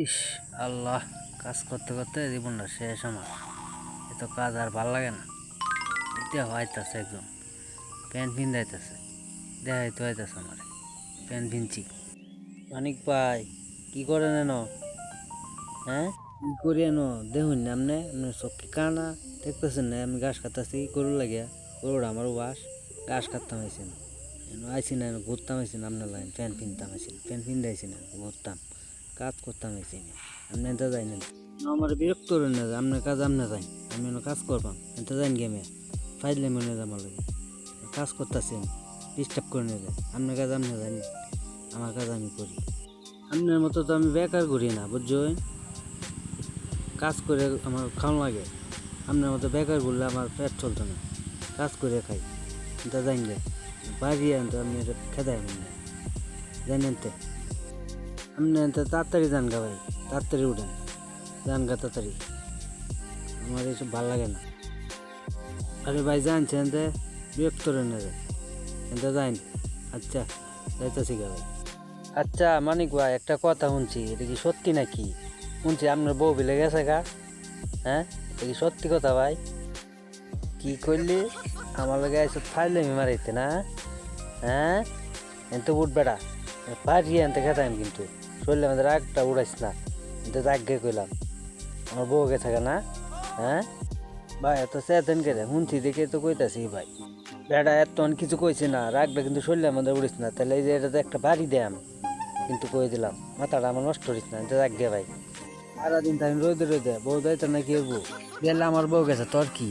ইস, আল্লাহ, কাজ করতে করতে জীবনটা শেষ আমার। এত কাজ আর ভালো লাগে না। এটা হইতাছে একদম। প্যান্ট পিন্দাইতেছে দেখাই তো হইতাছে আমার। প্যান্ট পিনছি। মানিক ভাই, কি করেন এনো? হ্যাঁ? কি করি এনো? দেখুন না আপনি আপনার চোখে কানা? দেখতেছেন না? আমি ঘাস কাটতেছি গরু লাগিয়া? গরুর আমার বাস। ঘাস কাটতাম আইসি না। আইসি না ঘুরতাম আইসি না আপনার লাইন। প্যান্ট পিনতাম না। প্যান্ট পিন্দাইছি না, ঘুরতাম। কাজ করতাম আইসি না আপনি এটা যাই না, আমার বিরক্ত করেন না আপনার কাজ আপনি যাই আমি কাজ করবাম এটা যাইন গেমে। ফাইলে মনে যাব লাগে কাজ করতেছি ডিস্টার্ব করে নিয়ে যায় আপনার কাজ আপনি জানি আমার কাজ আমি করি। আপনার মতো তো আমি বেকার করি না বুঝছেন কাজ করে আমার খাওয়া লাগে। আপনার মতো বেকার করলে আমার পেট চলতো না। কাজ করে খাই এটা জানি যে বাড়ি আনতো আপনি না জানেন তো আপনি তো তাড়াতাড়ি যান গা ভাই, তাড়াতাড়ি উঠেন। যান গা তাড়াতাড়ি। আমার এসব ভালো লাগে না। আরে ভাই জানছেন যে বিরক্ত না যায় যাইন আচ্ছা যাইতেছি গা ভাই। আচ্ছা মানিক ভাই, একটা কথা শুনছি, এটা কি সত্যি নাকি? শুনছি আপনার বউ বিলে গেছে গা। হ্যাঁ এটা কি সত্যি কথা ভাই? কি করলি আমার লগে এসে ফাইলে মারাইতে না? হ্যাঁ? এত উঠ বেড়া। পারিয়ে আনতে খেতাম কিন্তু। শরীরে আমাদের রাগটা উড়াইস না। এটা রাগে কইলাম, আমার বউ গেছে গা না হ্যাঁ? ভাই, এত চেতেন কেটে শুনছি দেখে তো কইতাছি, ভাই। বেড়া, এত কিছু কইছি না, রাগটা কিন্তু শরীরে আমাদের উড়িস না। তাহলে এই যে এটাতে একটা বাড়ি দেয়াম, কিন্তু কই দিলাম, মাথাটা আমার নষ্ট করিস না এটা রাগ গে ভাই। সারাদিন তাই রোদে রোদে, বউ দাইতে নাকি বউ গেলে আমার বউ গেছে, তোর কি?